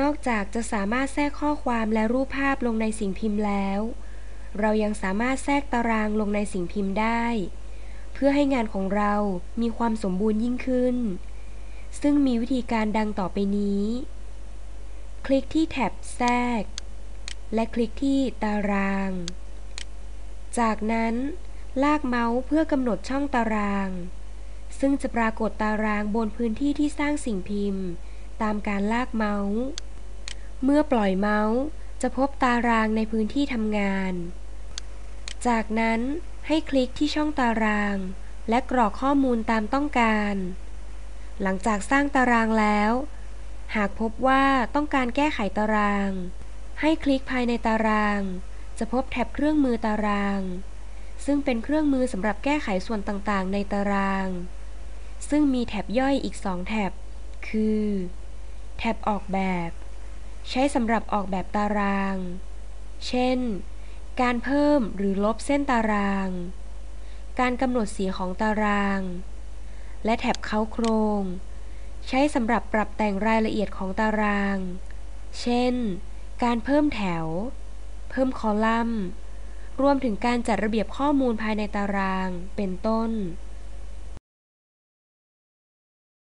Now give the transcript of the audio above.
นอกจากจะสามารถแทรกข้อความและรูปภาพลงในสิ่งพิมพ์แล้ว เรายังสามารถแทรกตารางลงในสิ่งพิมพ์ได้ เพื่อให้งานของเรามีความสมบูรณ์ยิ่งขึ้น ซึ่งมีวิธีการดังต่อไปนี้ คลิกที่แท็บแทรก และคลิกที่ตาราง จากนั้น ลากเมาส์เพื่อกำหนดช่องตาราง ซึ่งจะปรากฏตารางบนพื้นที่ที่สร้างสิ่งพิมพ์ ตามการลากเมาส์ เมื่อปล่อยเมาส์ จะพบตารางในพื้นที่ทำงาน จากนั้นให้คลิกที่ช่องตาราง และกรอกข้อมูลตามต้องการ หลังจากสร้างตารางแล้ว หากพบว่าต้องการแก้ไขตาราง ให้คลิกภายในตาราง จะพบแท็บเครื่องมือตาราง ซึ่งเป็นเครื่องมือสำหรับแก้ไขส่วนต่างๆ ในตาราง ซึ่งมีแท็บย่อยอีก2แท็บคือ แท็บออกแบบ ใช้สำหรับออกแบบตาราง เช่น การเพิ่มหรือลบเส้นตาราง การกำหนดสีของตาราง และแท็บเค้าโครง ใช้สำหรับปรับแต่งรายละเอียดของตาราง เช่น การเพิ่มแถว เพิ่มคอลัมน์ รวมถึงการจัดระเบียบข้อมูลภายในตาราง เป็นต้น